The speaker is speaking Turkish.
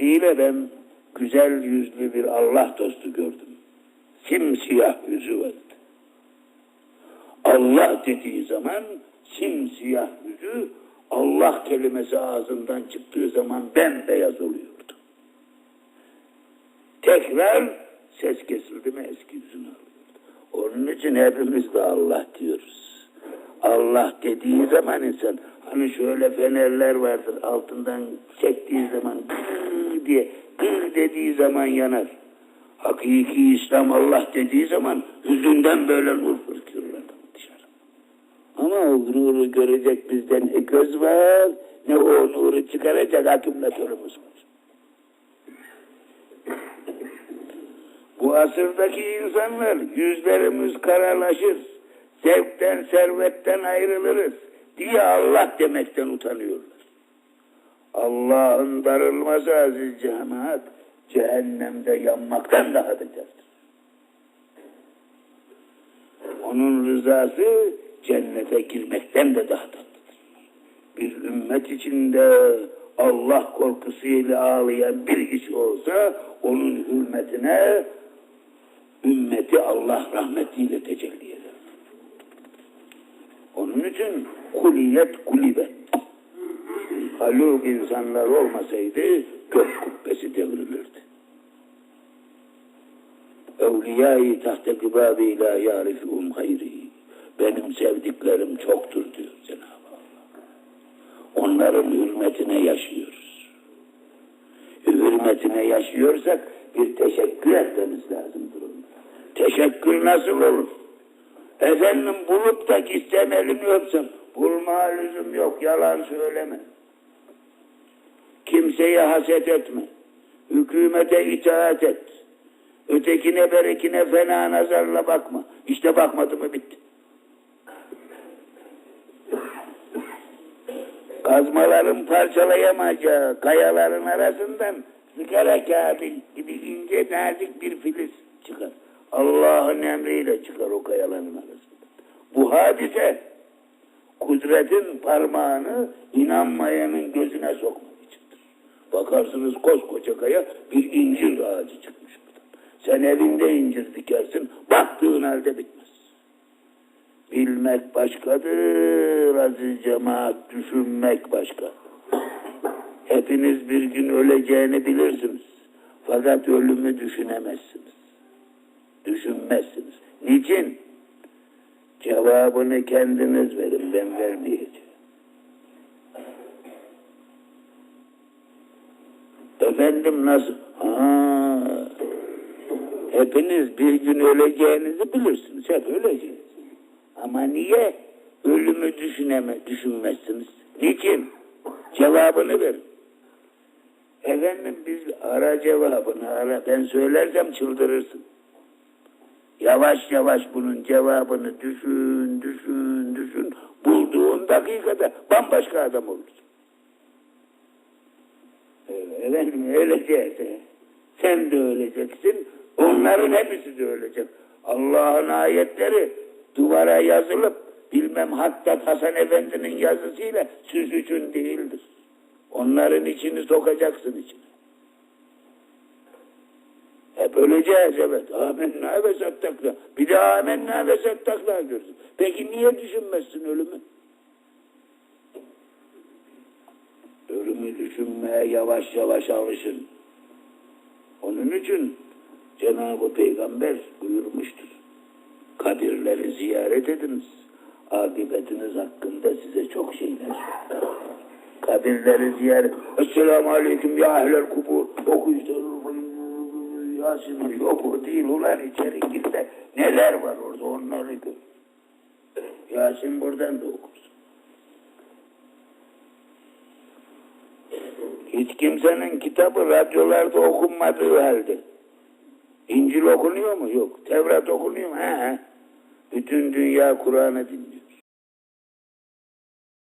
vaktiyle ben güzel yüzlü bir Allah dostu gördüm. Simsiyah yüzü vardı. Allah dediği zaman simsiyah yüzü Allah kelimesi ağzından çıktığı zaman bembeyaz oluyordu. Tekrar ses kesildi mi eski yüzünü alıyordu. Onun için hepimiz de Allah diyoruz. Allah dediği zaman insan hani şöyle fenerler vardır altından çektiği zaman gır diye gır dediği zaman yanar. Hakiki İslam Allah dediği zaman yüzünden böyle nur fırtıyorlar dışarı. Ama o nuru görecek bizden ne göz var ne o nuru çıkaracak akümülatörümüz var. Bu asırdaki insanlar yüzlerimiz karalaşır, zevkten servetten ayrılırız diye Allah demekten utanıyorlar. Allah'ın darılması aziz cemaat cehennemde yanmaktan daha beterdir. Onun rızası cennete girmekten de daha tatlıdır. Bir ümmet içinde Allah korkusuyla ağlayan bir kişi olsa onun hürmetine ümmeti Allah rahmetiyle tecelli. Onun için kuliyet kulibet. Haluk insanlar olmasaydı gök kubbesi devrilirdi. Evliyayı tahte kıbabıyla yarifum hayri. Benim sevdiklerim çoktur diyor Cenab-ı Allah. Onların hürmetine yaşıyoruz. Hürmetine yaşıyorsak bir teşekkür etmemiz lazımdır onlara. Teşekkür nasıl olur? Efendim bulup da gitsem elini öpsem. Bulma lüzum yok, yalan söyleme. Kimseye haset etme. Hükümete itaat et. Ötekine berekine fena nazarla bakma. İşte bakmadı mı bitti. Kazmaların parçalayamayacağı kayaların arasından sigara kağıdı gibi ince nazik bir filiz çıkar. Allah'ın emriyle çıkar o kayaların arasından. Bu hadise kudretin parmağını inanmayanın gözüne sokmak içindir. Bakarsınız koskoca kaya bir incir ağacı çıkmış buradan. Sen evinde incir dikersin, baktığın halde bitmez. Bilmek başkadır aziz cemaat, düşünmek başka. Hepiniz bir gün öleceğini bilirsiniz. Fakat ölümü düşünemezsiniz. Düşünmezsiniz. Niçin? Cevabını kendiniz verin, ben vermeyeceğim. Efendim nasıl? Ha, hepiniz bir gün öleceğinizi bilirsiniz. Hep öleceğiz. Ama niye ölümü düşüneme, düşünmezsiniz? Niçin? Cevabını verin. Efendim biz ara cevabını ara. Ben söylersem çıldırırsın. Yavaş yavaş bunun cevabını düşün, düşün, düşün. Bulduğun dakikada bambaşka adam olursun. Efendim öleceğiz. Sen de öleceksin. Onların hepsi de ölecek. Allah'ın ayetleri duvara yazılıp bilmem hatta Hasan Efendi'nin yazısıyla süs için değildir. Onların içini sokacaksın içine. Hep öleceğiz evet. Amenna ve sattakla. Bir de amenna ve sattakla diyoruz. Peki niye düşünmezsin ölümü? Ölümü düşünmeye yavaş yavaş alışın. Onun için Cenab-ı Peygamber buyurmuştur. Kabirleri ziyaret ediniz. Akıbetiniz hakkında size çok şeyler. Kabirleri ziyaret. Esselamu Aleyküm ya ehler kubur. 900 ağacının yok o değil ulan içeri gir de neler var orada onları gör. Yasin buradan da okursun. Hiç kimsenin kitabı radyolarda okunmadığı halde. İncil okunuyor mu? Yok. Tevrat okunuyor mu? He. Bütün dünya Kur'an'ı dinliyor.